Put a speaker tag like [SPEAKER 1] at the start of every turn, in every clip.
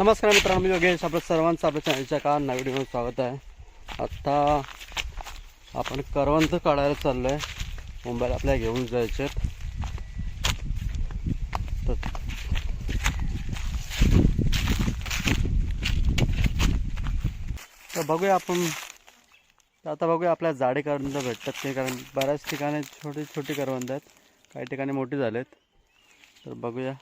[SPEAKER 1] नमस्कार मित्रांनो मी योगेश. आपल्या सर्वांचं आपल्या चॅनलच्या का नवीन व्हिडिओ स्वागत आहे. आत्ता आपण करवंत काढायला चाललो आहे मुंबईला आपल्याला घेऊन जायचे तर तर बघूया आपण. आता बघूया आपल्या जाडे करवंत भेटतात ते कारण बऱ्याच ठिकाणी छोटी छोटी करवंत आहेत. काही ठिकाणी मोठी झालेत. तर बघूया.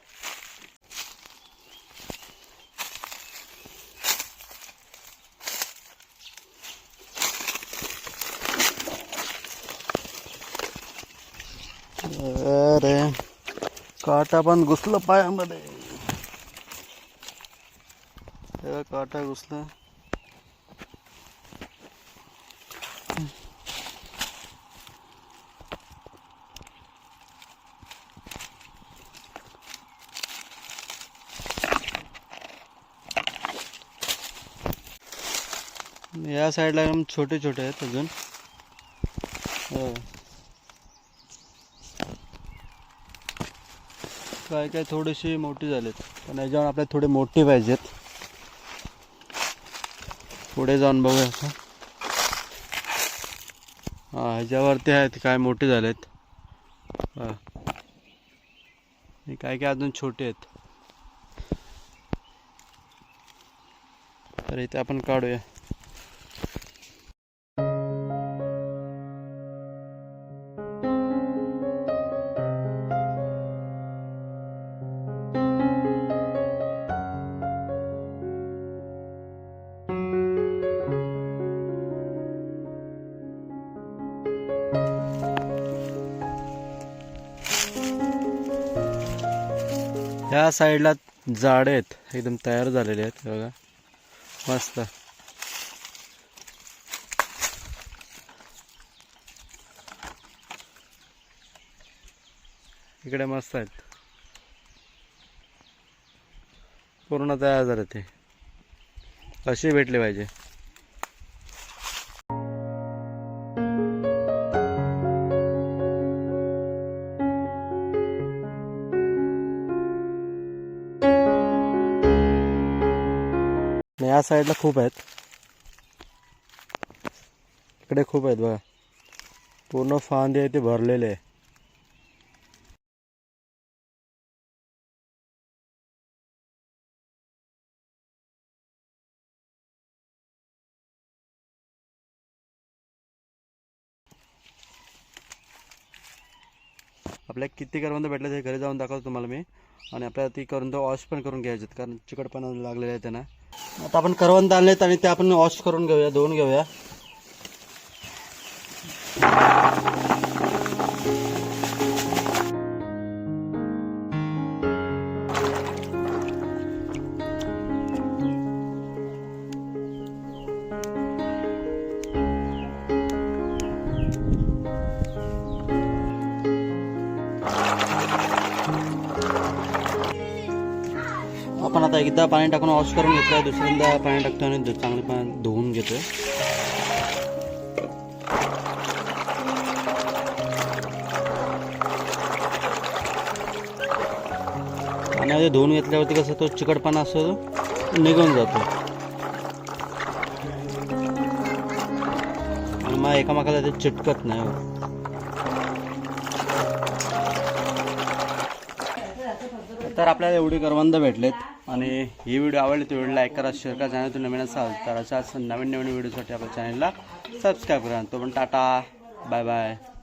[SPEAKER 1] अरे काटा पण घुसलं पायामध्ये. हे काटा घुसला. या साईडला एकदम छोटे छोटे आहेत अजून. हो. काय काय थोडीशी मोठी झालेत. पण याच्यावर आपल्याला थोडे मोठी पाहिजेत. पुढे जाऊन बघूया आपण हा ह्याच्यावरती आहेत काय मोठे झालेत. हा काय काय अजून छोटे आहेत. तर इथे आपण काढूया. ह्या साईडला झाडे आहेत. एकदम तयार झालेले आहेत बघा. मस्त. इकडे मस्त आहेत. पूर्ण तयार झाले ते. असे भेटले पाहिजे. या साईडला खूप आहेत. इकडे खूप आहेत बघा. पूर्ण फांदे आहे ते भरलेले आहे. आपल्या किती करवंद भेटले ते घरी जाऊन दाखवतो तुम्हाला मी. आणि आपल्याला ती करवंद वॉश पण करून घ्यायचे कारण चिकटपणा लागलेले आहे त्यांना. आता आपण करवंद आणलेत आणि ते आपण वॉश करून घेऊया धुवून घेऊया. आपण आता एकदा पाणी टाकून वॉश करून घेतलं दुसऱ्यांदा पाणी टाकतो आणि चांगले पाणी धुवून घेतोय. पाण्यामध्ये धुवून घेतल्यावरती कसं तो चिकटपणा असतो तो निघून जातो. आणि मग एकामेकाला ते चिटकत नाही हो. तर आपल्याला एवढी करवंद भेटलेत आणि ही व्हिडिओ आवडली तर व्हिडिओ लाईक करा शेअर करा चॅनल नवीन असाल तर अशाच नवीन नवीन व्हिडिओसाठी आपल्या चॅनलला सबस्क्राईब करा. तो पण टाटा बाय बाय